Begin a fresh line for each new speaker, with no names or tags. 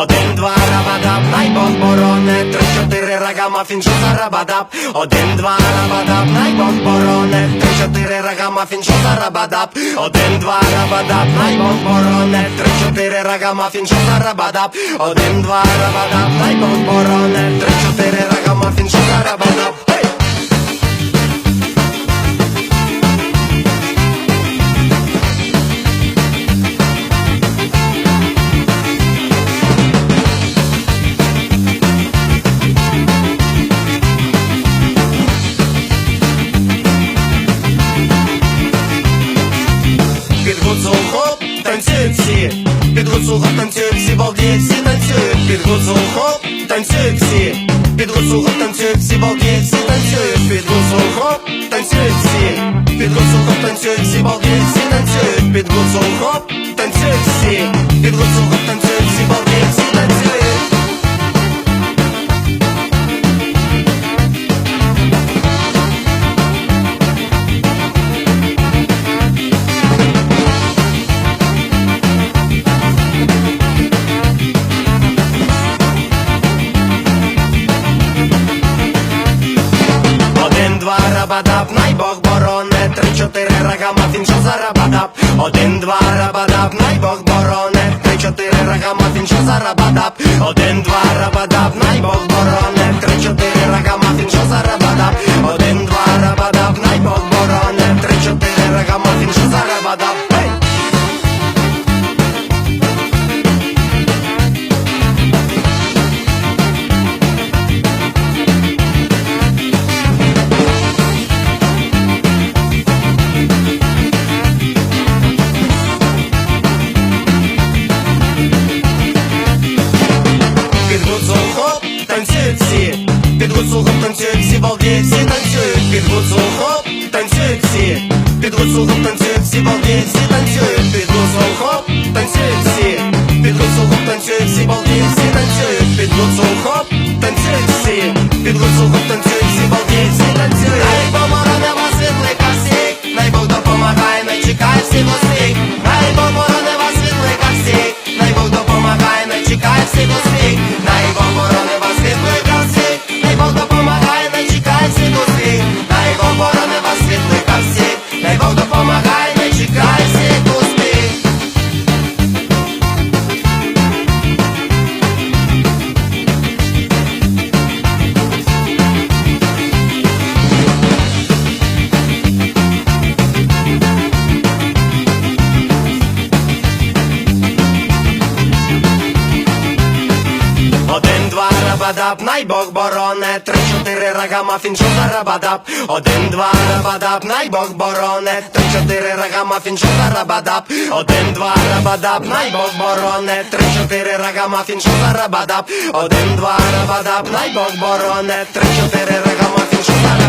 Один, два, рабадап, най Бог бороне, три, чотири, рагамафін, що рабадап? Один, два, рабадап, най бороне, три, чотири, рагамафін, що за рабадап? Один, два, рабадап, най бороне, три, чотири, рагамафін, що за рабадап? Один, два, рабадап, най бороне, три, чотири, рагамафін, що за рабадап танцюють всі, під гуцулхоп танцюють всі, балдіють всі танцюють, під гуцулхоп танцюють всі, під гуцулхоп танцюють всі, балдіють всі танцюють, під гуцулхоп танцюють всі, під гуцулхоп танцюють всі, балдіють всі танцюють, під гуцулхоп танцюють всі, під гуцулхоп танцюють всі, балдіють всі два, рабадап, най бороне, три, чотири, рагамафін, що за рабадап Один, два, рабадап, найбог бороне, три, чотири, рагамафін, що за рабадап Один, два, рабадап, найбог бороне, три, чотири, під Один, два, рабадап, найбог бороне, три, чотири, рагамафін, що за рабадап? Один, два, рабадап, найбог бороне, три, чотири, рагамафін, що за рабадап? Один, два, рабадап, найбог бороне, три, чотири, рагамафін, що за рабадап? Один, два, рабадап, найбог бороне, три, чотири, рагамафін, що за